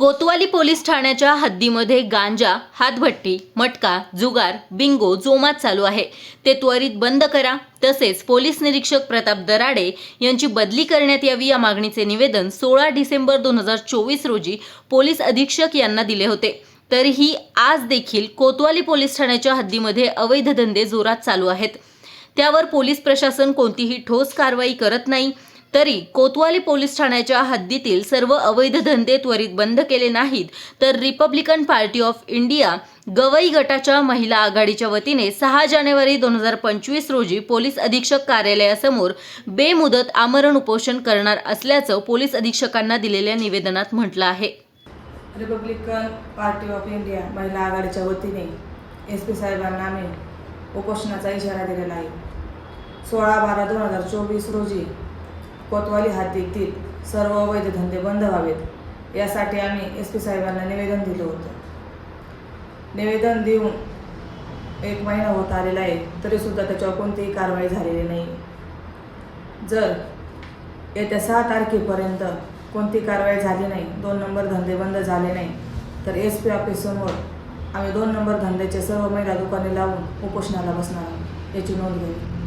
कोतवाली police ठाण्याच्या हद्दीमध्ये गांजा हातभट्टी मटका जुगार बिंगो जोमात चालू आहे. ते त्वरित बंद करा. तसेच पोलीस निरीक्षक प्रताप दराडे यांची बदली करण्यात यावी या मागणीचे निवेदन सोळा डिसेंबर दोन हजार चोवीस रोजी पोलीस अधीक्षक यांना दिले होते. तरीही आज देखील कोतवाली पोलीस ठाण्याच्या हद्दीमध्ये अवैध धंदे जोरात चालू आहेत. त्यावर पोलीस प्रशासन कोणतीही ठोस कारवाई करत नाही. तरी कोतवाली पोलीस ठाण्याच्या हद्दीतील सर्व अवैध धंदे त्वरित बंद केले नाहीत तर Republican party of India Gavai गटाच्या महिला आघाडीच्या वतीने सहा जानेवारी दोन हजार पंचवीस रोजी पोलीस अधीक्षक कार्यालयासमोर बेमुदत आमरण उपोषण करणार असल्याचं पोलीस अधीक्षकांना दिलेल्या निवेदनात म्हटलं आहे. रिपब्लिकन पार्टी ऑफ इंडिया महिला आघाडीच्या वतीने एस पी साहेबांना आम्ही उपोषणाचा इशारा दिलेला आहे. सोळा बारा दोन हजार चोवीस रोजी कोतवाली हद्दीतील सर्व अवैध धंदे बंद व्हावेत यासाठी आम्ही एस पी साहेबांना निवेदन दिलं होतं. निवेदन देऊन एक महिना होत आलेला आहे तरीसुद्धा त्याच्यावर कोणतीही कारवाई झालेली नाही. जर येत्या सहा तारखेपर्यंत कोणती कारवाई झाली नाही दोन नंबर धंदे बंद झाले नाही तर एस पी ऑफिससमोर आम्ही दोन नंबर धंद्याचे सर्व महिला दुकाने लावून उपोषणाला बसणार याची नोंद घेऊ.